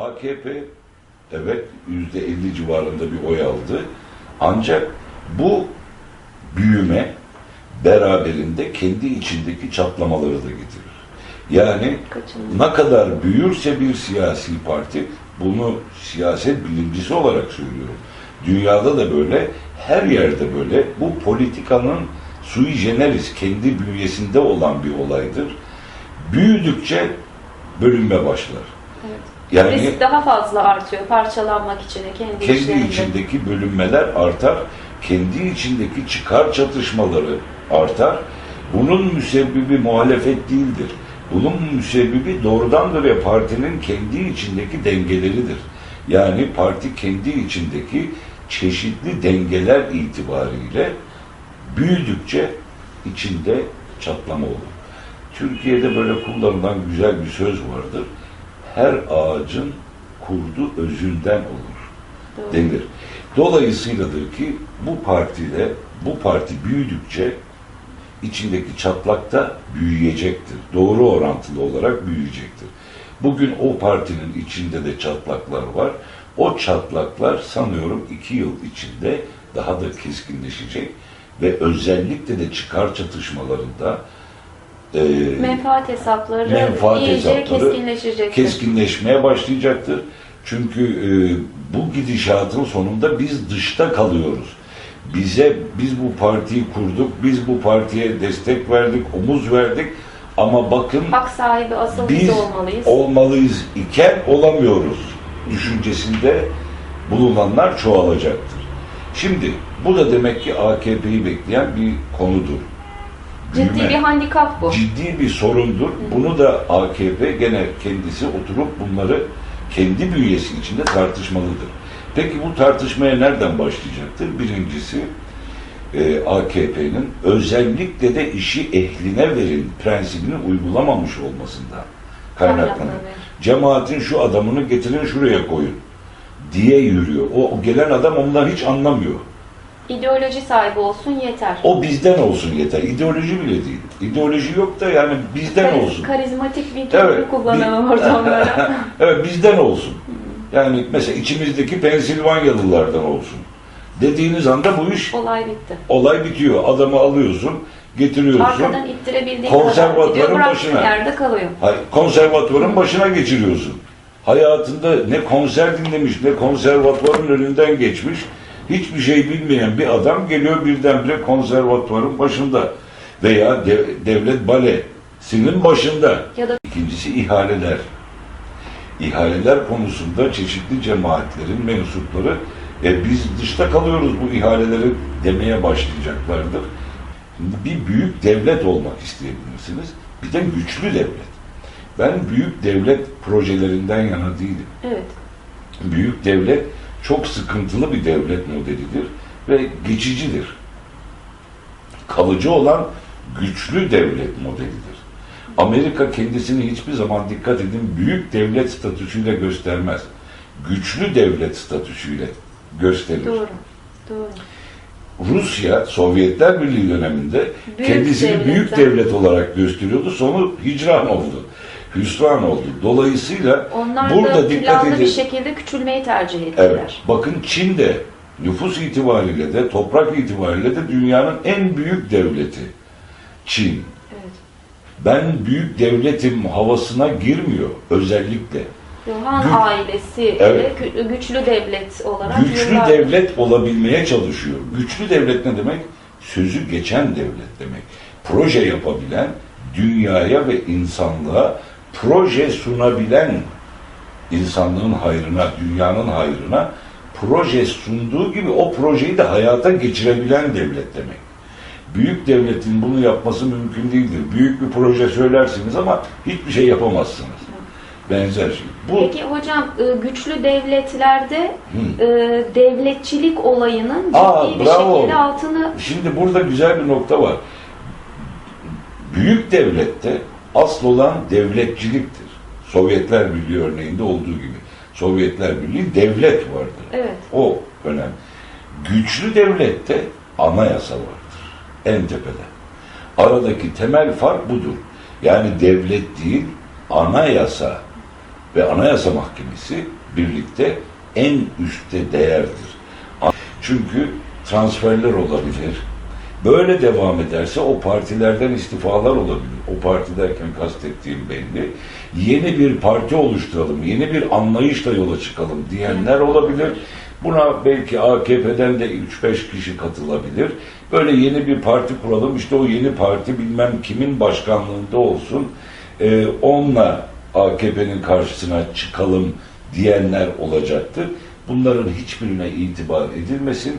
AKP evet yüzde 50 civarında bir oy aldı. Ancak bu büyüme beraberinde kendi içindeki çatlamaları da getirir. Yani Kaçınılmaz. ne kadar büyürse bir siyasi parti, bunu siyaset bilimcisi olarak söylüyorum. Dünyada da böyle, her yerde böyle. Bu politikanın sui generis, kendi bünyesinde olan bir olaydır. Büyüdükçe bölünme başlar. Evet. Yani Risk daha fazla artıyor parçalanmak için kendi, kendi içindeki bölünmeler artar, kendi içindeki çıkar çatışmaları artar. Bunun müsebbibi muhalefet değildir. Bunun müsebbibi doğrudan doğruya partinin kendi içindeki dengeleridir. Yani parti kendi içindeki çeşitli dengeler itibariyle büyüdükçe içinde çatlama olur. Türkiye'de böyle kullanılan güzel bir söz vardır. Her ağacın kurdu özünden olur Doğru. denir. Dolayısıyladır ki bu partide, bu parti büyüdükçe içindeki çatlak da büyüyecektir. Doğru orantılı olarak büyüyecektir. Bugün o partinin içinde de çatlaklar var. O çatlaklar sanıyorum iki yıl içinde daha da keskinleşecek ve özellikle de çıkar çatışmalarında e, Menfaat hesapları Menfaat iyice hesapları keskinleşecek. keskinleşmeye başlayacaktır. Çünkü e, bu gidişatın sonunda biz dışta kalıyoruz. Bize biz bu partiyi kurduk, biz bu partiye destek verdik, omuz verdik ama bakın Hak sahibi asıl biz, biz olmalıyız. olmalıyız iken olamıyoruz düşüncesinde bulunanlar çoğalacaktır. Şimdi bu da demek ki AKP'yi bekleyen bir konudur. Ciddi Büyüme bir handikap bu. ciddi bir sorundur. Bunu da AKP gene kendisi oturup bunları kendi bünyesi içinde tartışmalıdır. Peki bu tartışmaya nereden başlayacaktır? Birincisi e, AKP'nin özellikle de işi ehline verin prensibini uygulamamış olmasından kaynaklanır. Cemaatin şu adamını getirin şuraya koyun diye yürüyor. O, o gelen adam ondan hiç anlamıyor. İdeoloji sahibi olsun yeter. O bizden olsun yeter. İdeoloji bile değil. İdeoloji yok da yani bizden Kariz- olsun. Karizmatik bir Evet, kelime kullanalım bir- ortamlara. Evet bizden olsun. Yani mesela içimizdeki Pensilvanyalılardan olsun. Dediğiniz anda bu iş Olay bitti. olay bitiyor. Adamı alıyorsun, getiriyorsun. Arkadan ittirebildiğin Konservatuvarın kadar başına. yerde kalıyor. Hayır, konservatuvarın başına geçiriyorsun. Hayatında ne konser dinlemiş, ne konservatuvarın önünden geçmiş, hiçbir şey bilmeyen bir adam geliyor birdenbire konservatuvarın başında veya de- devlet balesinin başında. Ya da İkincisi ihaleler. İhaleler konusunda çeşitli cemaatlerin mensupları e, biz dışta kalıyoruz bu ihaleleri demeye başlayacaklardır. Bir büyük devlet olmak isteyebilirsiniz. Bir de güçlü devlet. Ben büyük devlet projelerinden yana değilim. evet. Büyük devlet çok sıkıntılı bir devlet modelidir ve geçicidir. Kalıcı olan güçlü devlet modelidir. Amerika kendisini hiçbir zaman dikkat edin büyük devlet statüsüyle göstermez. Güçlü devlet statüsüyle gösterir. Doğru. Doğru. Rusya Sovyetler Birliği döneminde Büyük kendisini devletten. büyük devlet olarak gösteriyordu. Sonu hicran oldu. Hüsran oldu. Dolayısıyla Onlar burada da dikkat edin. bir şekilde küçülmeyi tercih ettiler. Evet. Bakın Çin de nüfus itibariyle de toprak itibariyle de dünyanın en büyük devleti. Çin. Evet. Ben büyük devletim havasına girmiyor özellikle. Yohan Güç- ailesi Evet. gü- güçlü devlet olarak Güçlü yıllar- devlet olabilmeye çalışıyor. Güçlü devlet ne demek? Sözü geçen devlet demek. Proje yapabilen, dünyaya ve insanlığa proje sunabilen, insanlığın hayrına, dünyanın hayrına proje sunduğu gibi o projeyi de hayata geçirebilen devlet demek. Büyük devletin bunu yapması mümkün değildir. Büyük bir proje söylersiniz ama hiçbir şey yapamazsınız. Benzer şey. Bu Peki hocam e, güçlü devletlerde Hı. e, devletçilik olayının ciddi Aa, bir bravo. şekilde altını Şimdi burada güzel bir nokta var. Büyük devlette asıl olan devletçiliktir. Sovyetler Birliği örneğinde olduğu gibi. Sovyetler Birliği devlet vardır. evet O önemli. Güçlü devlette anayasa vardır. En tepede. Aradaki temel fark budur. Yani devlet değil, anayasa ve Anayasa Mahkemesi birlikte en üstte değerdir. Çünkü transferler olabilir. Böyle devam ederse o partilerden istifalar olabilir. O parti derken kastettiğim belli. Yeni bir parti oluşturalım, yeni bir anlayışla yola çıkalım diyenler olabilir. Buna belki AKP'den de 3-5 kişi katılabilir. Böyle yeni bir parti kuralım, işte o yeni parti bilmem kimin başkanlığında olsun, Ee, onunla AKP'nin karşısına çıkalım diyenler olacaktır. Bunların hiçbirine itibar edilmesin.